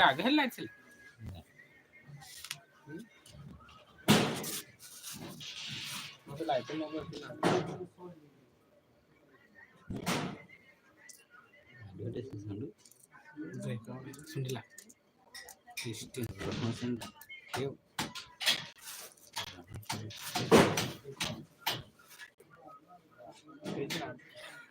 రాగహల్ actual advertisement సుండిలా Christian person ఏవ్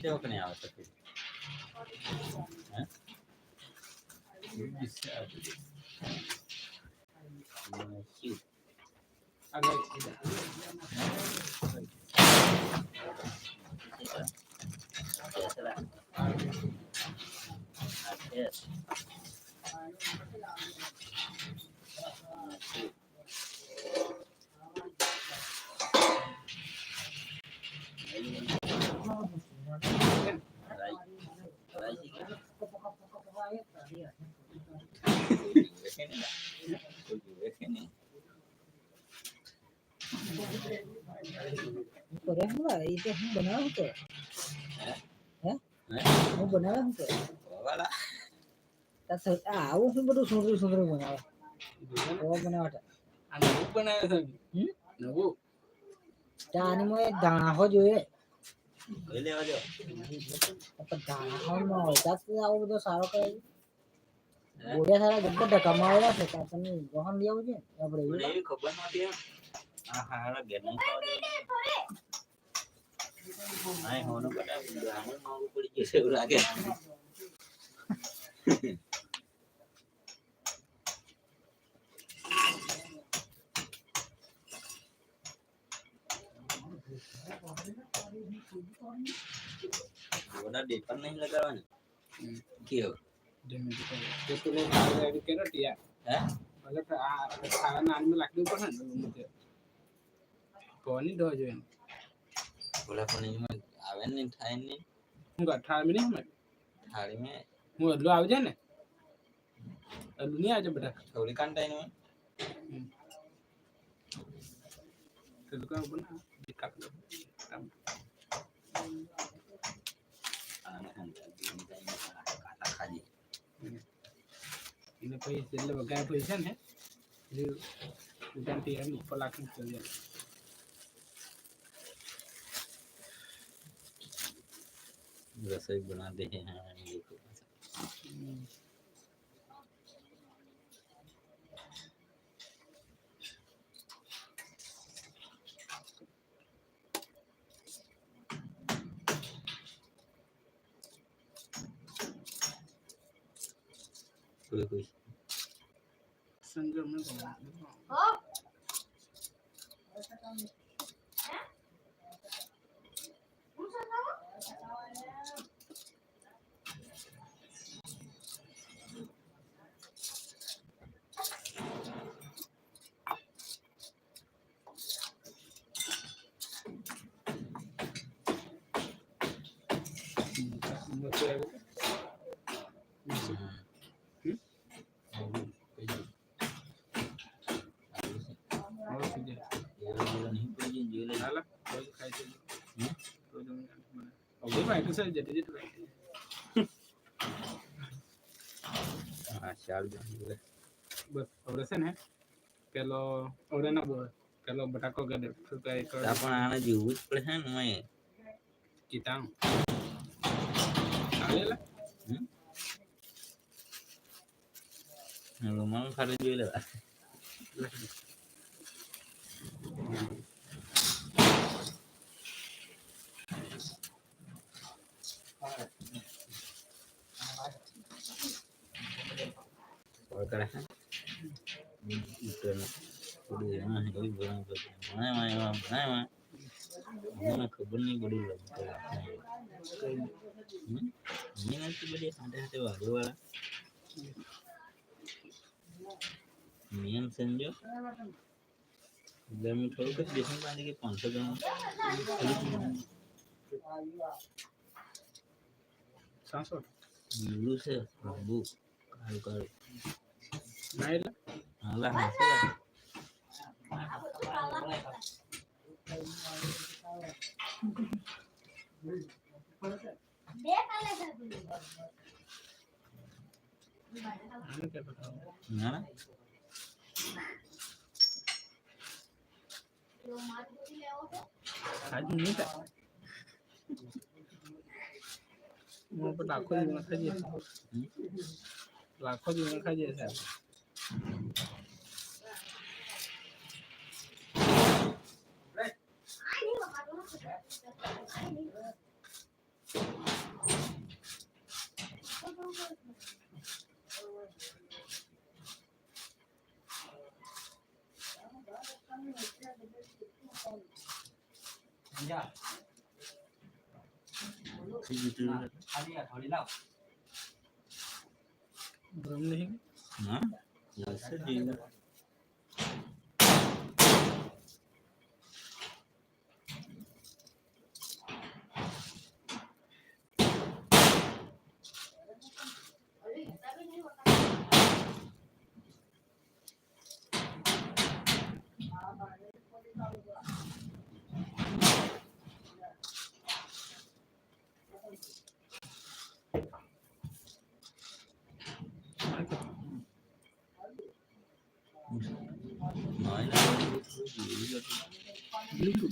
ఇంకొకని ఆశకి કરે હું એ તો હું બનાવું તો હે હું બનાવે હું તો વાલા આવું શું બધું સુંદરું સુંદરું બનાવે બનાવટા આ નવું બનાવે છે નવું તાની મોએ દાણા હો જોઈએ લઈ લેવા જો પણ દાણા હો નો આવું બધો સારો કરે ગોડિયા સારા ગબ્બર ટકા માં છે ત્યાં તમે વાહન લેવું છે આપણે એવી ખબર નથી હા હા હારા ગેમ નહીં હોનો પડી જશે એવું લાગે બધા ડેપર નહીં લગાવવાની કેવું ડેમેજ કરે તો તું ને મુતે કોની ડો પણ એમાં આવે ને થાય ને હું ગઠાળ મે નહીં થાળી મે હું અદલો આવજે ને અદલો નહીં આવજે બેટા થોડી કાંટાઈ એટલે પછી એટલે વગાય પછી છે ને એટલે ઉદાન તેરાની ઉપર લાખની ચડી જાય रसोई बना दे kalau udah enak kalau berdakwa gak ada suka ikut apa anak juga pelan main kita rumah kalian juga lah खबर બધી સાથે સાથે એટલે મેં થોડુંક જ બેસન કે પાંચસો ગ્રામ લીલું છે આંબુ કાળું કાળું હાલા લાખો દિવસ ખાઈએ લાખો દિવસ ખાઈએ સાહેબ Thank you. 听见？可以他那个，不啊？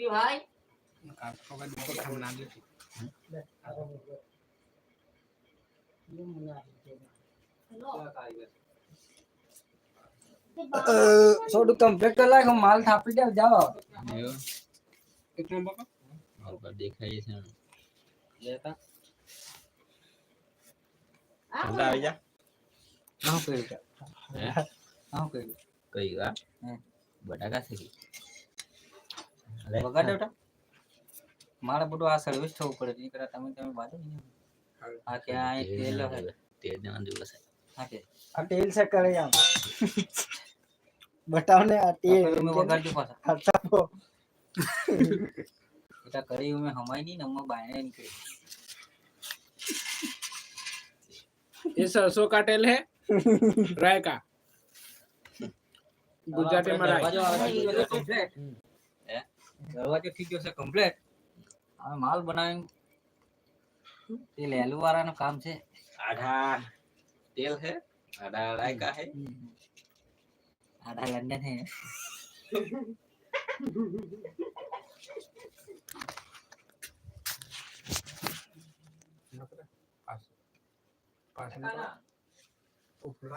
বিক্রি হয় সবাই দুটো ঠান্ডা দিয়ে થોડું કમ્પ્લીટ કરી નાખો માલ થાપી દે જાઓ એક નંબર પર દેખાય છે લેતા ઠંડા આવી જા ના કઈ જા હે ના કઈ કઈ ગા બટાકા છે બગાડ બેટા મારે બધું આ સર્વિસ થવું પડે નહીં કરા તમે તમે બાજુ આ કે આ એક તેલ હે તેલ દેવાનો દિવસ હા કે આ તેલ સે કરે આમ બતાવ ને આ તેલ મે વગાડ જો પાછા ખર્ચા પો બેટા કરી મે હમાય નહીં ને હું બાયણે નીકળી ये सरसों का तेल है राय का गुजराती में राय દરવાજો થઈ ગયો છે કમ્પ્લીટ હવે માલ બનાવી તે લેલુ વાળાનું કામ છે આડા તેલ હે આડા રાયકા હે આડા લંડન હે पास में ऊपर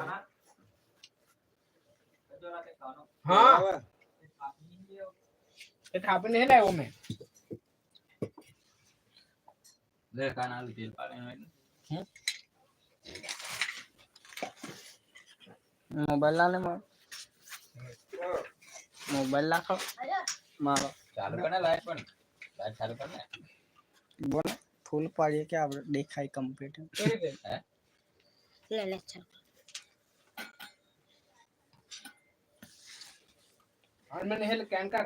हाँ It happened here, I woman. Mobile ला मार मोबाइल ला खा मारो चालू करना लाइट पर लाइट चालू करना बोल फुल पाड़ी के आप देखा है कंप्लीट है ले ले चल और मैंने हेल कैंकर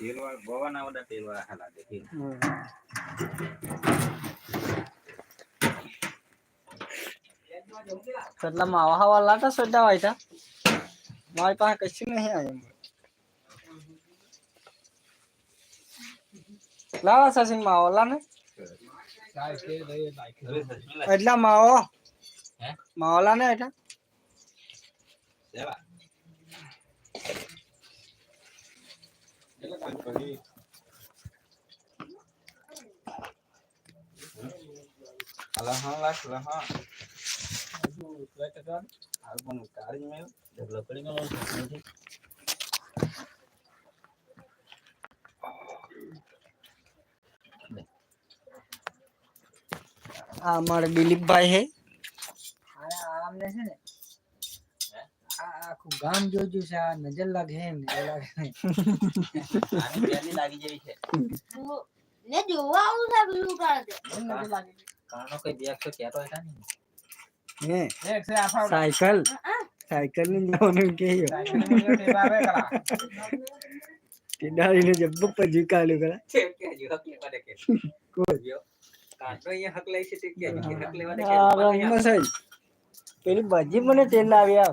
તેલવા ગોવાના બધા તેલવા હા લાગે છે કેટલા માવા હવા લાટા સોડા હોય તા મારી પાસે કશું નહીં આવ્યું લાવા સસીન માવો લાને એટલા માવો માવો લાને એટલા lahan lah lahan aduh saya tekan harus menukarin mel develop kali kalau nanti हमारा दिलीप भाई है हमने से આખું ગામ જોજું છે આ નજર લાગે એમ લાગે લાગી જેવી છે પેલી બજી મને તેલ આવ્યા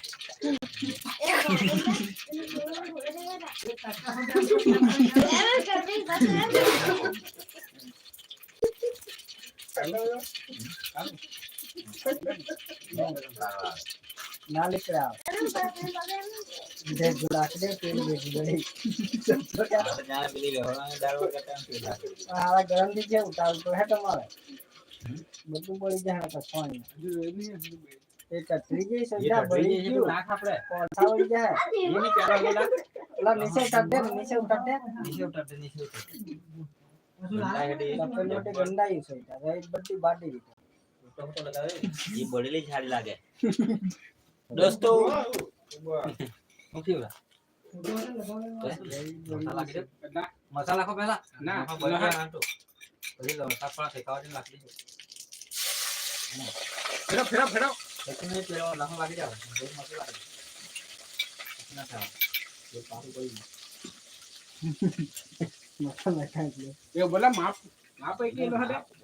દીકરા ગરમ થઈ જાય ઉતાવળ તો હે તમારે બધું બળી જાય તો ફોન એક ત્રી જઈ સંધ્યા બળી ગયું નાખ આપણે કોઠા બળી જાય એની પેલા બોલા ઓલા નીચે ઉતાર દે નીચે ઉતાર દે નીચે ઉતાર દે નીચે ઉતાર દે ગંદાઈ બધી બાટી બળેલી ઝાડી લાગે દોસ્તો મસાલા નાખો પેલા ના પછી લસા પણ લાકડી ફેરો ફેરો ફેરો એક મિનિટ પેલો લસણ લાગી જાવ બહુ મસ્ત લાગે ના ખાવ એ પાછું કોઈ મસાલા ખાઈ લે એ બોલા માપ માપ એક કિલો હતા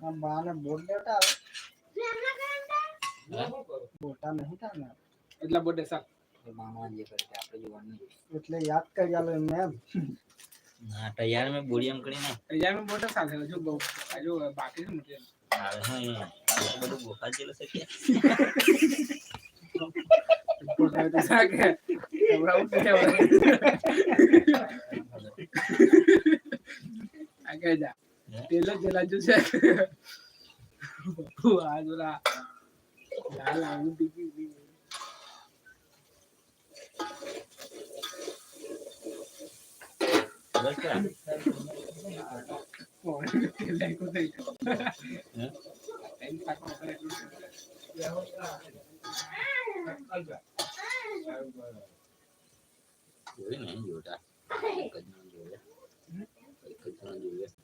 мамാനെ બોડલેતા રે એમ ના કરંદા હું કરો બોટા નહીં તાને એટલે બોડે ચા મામા જે કરતા આપણી જોવ નહીં એટલે યાદ કરી આલો એને ના તૈયાર મે બોડી એમ કરી ના એ જામે બોટા ચાલે જો બહુ જો બાકીનું એટલે હા હ બહુ ભૂખા જલે શકે બો સાકે બરાવ છે આગળ જા Dia jalan tu saya. Wah, tu lah. rồi tinggi ni. Oh, telai kau tu. Lain tak kau tu. Ya, Allah. Dưới này vừa ta. Kinh hơn vừa. Kinh hơn vừa.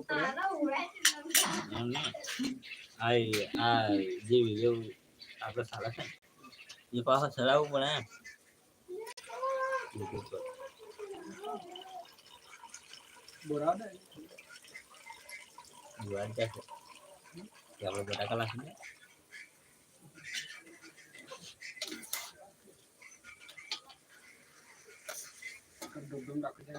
ઉપર આઈ આ જેવી kelas kerja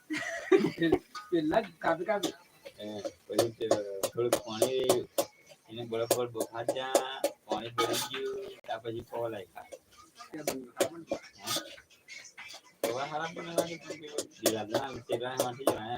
પેલા કાપી કાપી પછી થોડું પાણી એને બરાબર બફાતા પાણી પડી ગયું ત્યાં પછી ફોલ આવ્યા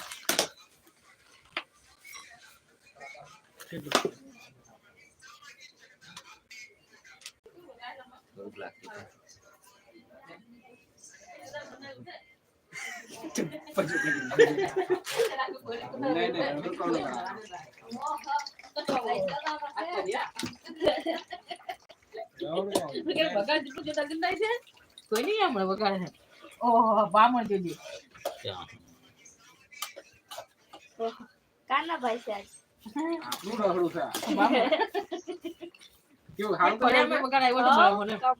này này nó con này Pakai bakal dulu kita gendai sih. Kau ini yang mana bakal? Oh, bangun jadi. Ya. Oh, karena baik sih. આપણું રખડું છે કેવું હાલ તો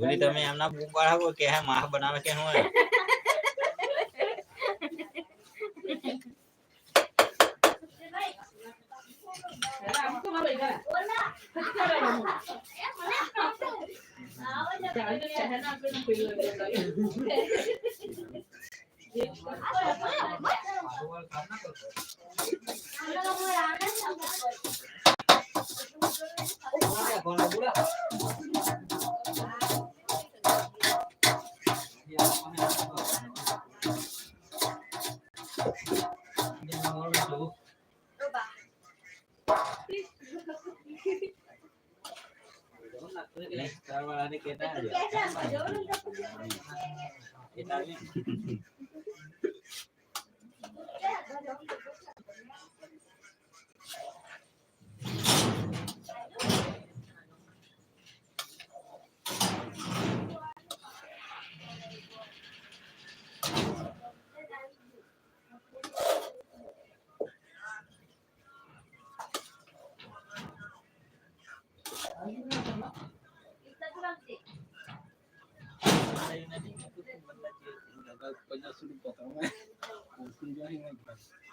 ઓલી તમે એમના બૂમ પાડાવો કે હે માહ બનાવે કે હું Kita aja. Kita aja. happen.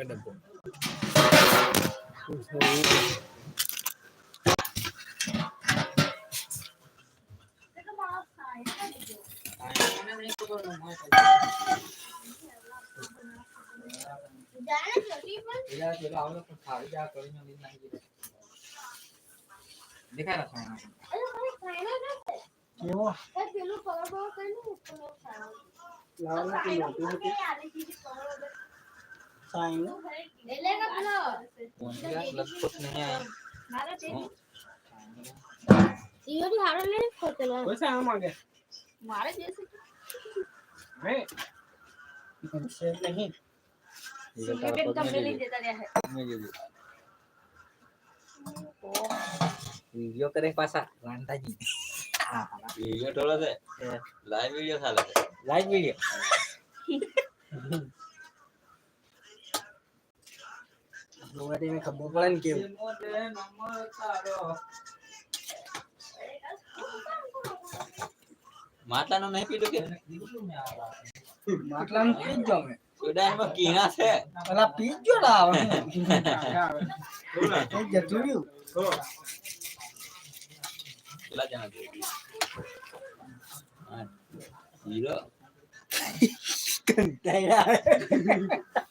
incredible. दिखा रखा है केवा पेलो कवर कवर करने उसको लाओ ना कि मोटी होती है साइन ले लेना ब्लॉक लखपत नहीं आया मारा तेरी योरी हारो ले खोते ना वैसे हम आ गए मारे जैसे मैं से नहीं ये भी कम ले देता रहा है मैं ये वीडियो करे पासा रांटा जी वीडियो थोड़ा से लाइव वीडियो खा ले लाइव वीडियो ધોવાટી ને ખબર પડે ને કેવું માટલાનો નહીં પીધું કે માટલાનો પી જ જમે સોડામાં કીના છે પેલા પી જ જો ના આવે જતું રહ્યું પેલા જણા જોઈ ગયું હીરો કંટાળ્યા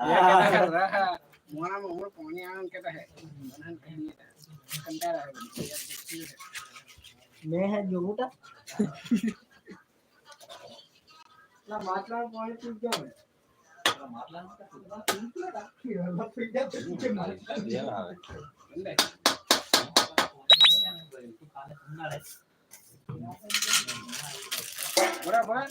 मोना में उम्र पानी आन के तो है बनन कहनी है कंटा रहा है मैं है जोटा ना मातला पानी पी जाओ मातला ना पी जाओ पी जाओ पी जाओ पी जाओ पी जाओ बराबर